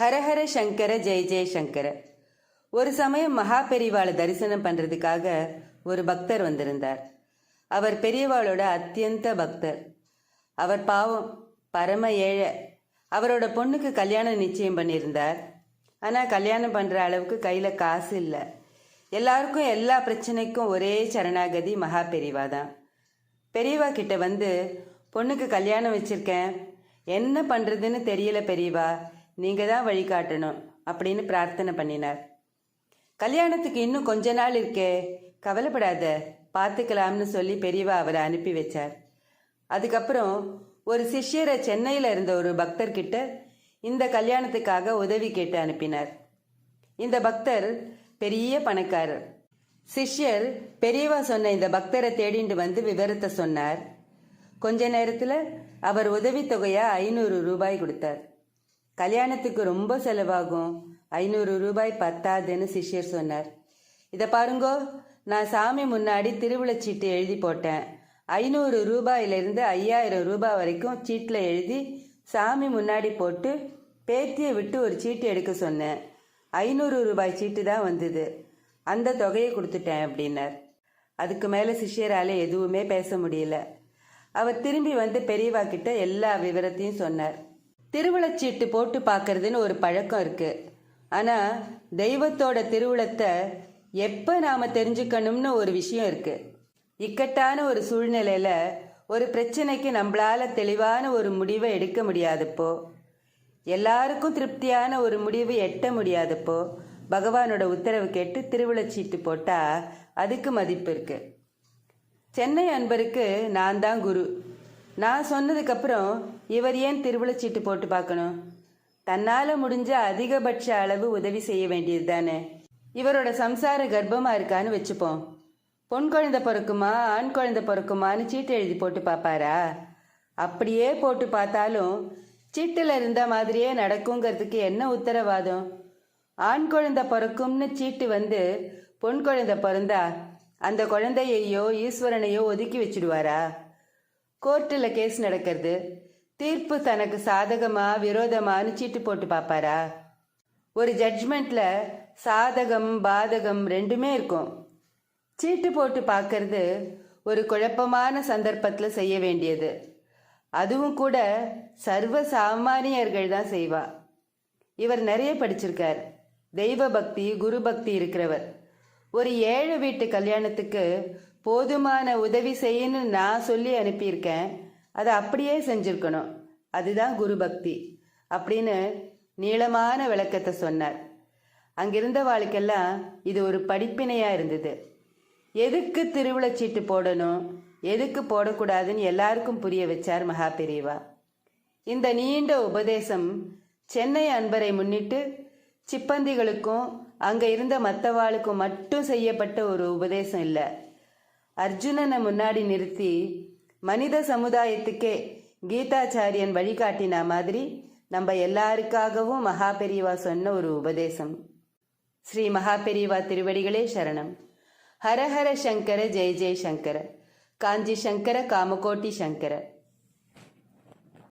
ஹரஹர சங்கர ஜெய ஜெய சங்கர. ஒரு சமயம் மகா பெரிவாளை தரிசனம் பண்றதுக்காக ஒரு பக்தர் வந்திருந்தார். அவர் பெரியவாளோட அத்தியந்த பக்தர். அவர் பாவம் பரம ஏழை. அவரோட பொண்ணுக்கு கல்யாணம் நிச்சயம் பண்ணியிருந்தார். ஆனால் கல்யாணம் பண்ணுற அளவுக்கு கையில் காசு இல்லை. எல்லாருக்கும் எல்லா பிரச்சனைக்கும் ஒரே சரணாகதி மகா பெரிவா தான். பெரியவா கிட்ட வந்து பொண்ணுக்கு கல்யாணம் வச்சிருக்கேன். என்ன பண்றதுன்னு தெரியல பெரியவா. நீங்க தான் வழிகாட்டணும் அப்படின்னு பிரார்த்தனை பண்ணினார். கல்யாணத்துக்கு இன்னும் கொஞ்ச நாள் இருக்கே கவலைப்படாத பார்த்துக்கலாம்னு சொல்லி பெரியவா அவரை அனுப்பி வச்சார். அதுக்கப்புறம் ஒரு சிஷ்யரை சென்னையில் இருந்த ஒரு பக்தர்கிட்ட இந்த கல்யாணத்துக்காக உதவி கேட்டு அனுப்பினார். இந்த பக்தர் பெரிய பணக்காரர். சிஷ்யர் பெரியவா சொன்ன இந்த பக்தரை தேடிண்டு வந்து விவரத்தை சொன்னார். கொஞ்ச நேரத்தில் அவர் உதவித்தொகையா ஐநூறு ரூபாய் கொடுத்தார். கல்யாணத்துக்கு ரொம்ப செலவாகும். ஐநூறு ரூபாய் பத்தாதுன்னு சிஷ்யர் சொன்னார். இதை பாருங்கோ நான் சாமி முன்னாடி திருவிழச்சீட்டு எழுதி போட்டேன். ஐநூறு ரூபாயிலிருந்து ஐயாயிரம் ரூபாய் வரைக்கும் சீட்டில் எழுதி சாமி முன்னாடி போட்டு பேத்தியை விட்டு ஒரு சீட்டு எடுக்க சொன்னேன். ஐநூறு ரூபாய் சீட்டு தான் வந்தது. அந்த தொகையை கொடுத்துட்டேன் அப்படின்னார். அதுக்கு மேலே சிஷ்யரால் எதுவுமே பேச முடியல. அவர் திரும்பி வந்து பெரியவா கிட்ட எல்லா விவரத்தையும் சொன்னார். திருவிழச்சீட்டு போட்டு பார்க்கறதுன்னு ஒரு பழக்கம் இருக்கு. ஆனா தெய்வத்தோட திருவிழத்தை எப்ப நாம தெரிஞ்சுக்கணும்னு ஒரு விஷயம் இருக்கு. இக்கட்டான ஒரு சூழ்நிலையில ஒரு பிரச்சனைக்கு நம்மளால தெளிவான ஒரு முடிவை எடுக்க முடியாதப்போ எல்லாருக்கும் திருப்தியான ஒரு முடிவு எட்ட முடியாதப்போ பகவானோட உத்தரவு கேட்டு திருவிழச்சீட்டு போட்டா அதுக்கு மதிப்பு இருக்கு. சென்னை அன்பருக்கு நான் தான் குரு. நான் சொன்னதுக்கப்புறம் இவர் ஏன் திருவிழச்சீட்டு போட்டு பார்க்கணும்? தன்னால் முடிஞ்ச அதிகபட்ச அளவு உதவி செய்ய வேண்டியது தானே. இவரோட சம்சார கர்ப்பமாக இருக்கான்னு வச்சுப்போம். பொன் குழந்தை பிறக்குமா ஆண் குழந்தை பிறக்குமான்னு சீட்டு எழுதி போட்டு பார்ப்பாரா? அப்படியே போட்டு பார்த்தாலும் சீட்டில் இருந்த மாதிரியே நடக்குங்கிறதுக்கு என்ன உத்தரவாதம்? ஆண் குழந்தை பிறக்கும்னு சீட்டு வந்து பொன் குழந்தை பிறந்தா அந்த குழந்தையையோ ஈஸ்வரனையோ ஒதுக்கி வச்சிடுவாரா? கோர்ட்டில் கேஸ் நடக்கிறது. தீர்ப்பு தனக்கு சாதகமா விரோதமானு சீட்டு போட்டு பார்ப்பாரா ஒரு ஜட்ஜ்மெண்ட்ல சாதகம் பாதகம் ரெண்டுமே இருக்கும். சீட்டு போட்டு பார்க்கறது ஒரு குழப்பமான சந்தர்ப்பத்தில் செய்ய வேண்டியது. அதுவும் கூட சர்வ சாமானியர்கள் தான் செய்வா. இவர் நிறைய படிச்சிருக்கார். தெய்வ பக்தி குரு பக்தி இருக்கிறவர். ஒரு ஏழு வீட்டு கல்யாணத்துக்கு போதுமான உதவி செய்யன்னு நான் சொல்லி அனுப்பியிருக்கேன். அதை அப்படியே செஞ்சிருக்கணும். அதுதான் குரு பக்தி. அப்படின்னு நீளமான விளக்கத்தை சொன்னார். அங்கிருந்த வாழ்க்கெல்லாம் இது ஒரு படிப்பினையா இருந்தது. எதுக்கு திருவிழச்சீட்டு போடணும்? எதுக்கு போடக்கூடாதுன்னு எல்லாருக்கும் புரிய வச்சார் மகா பெரியவா இந்த நீண்ட உபதேசம் சென்னை அன்பரை முன்னிட்டு சிப்பந்திகளுக்கும் அங்க இருந்த மற்றவாளுக்கும் மட்டும் செய்யப்பட்ட ஒரு உபதேசம் இல்லை. அர்ஜுனனை முன்னாடி நிறுத்தி மனித சமுதாயத்துக்கே கீதாச்சாரியன் வழிகாட்டின மாதிரி நம்ம எல்லாருக்காகவும் மகா பெரியவா சொன்ன ஒரு உபதேசம். ஸ்ரீ மகா பெரியவா திருவடிகளே சரணம். ஹரஹர சங்கர ஜெய ஜெய சங்கர. காஞ்சி சங்கர காமகோட்டி சங்கர.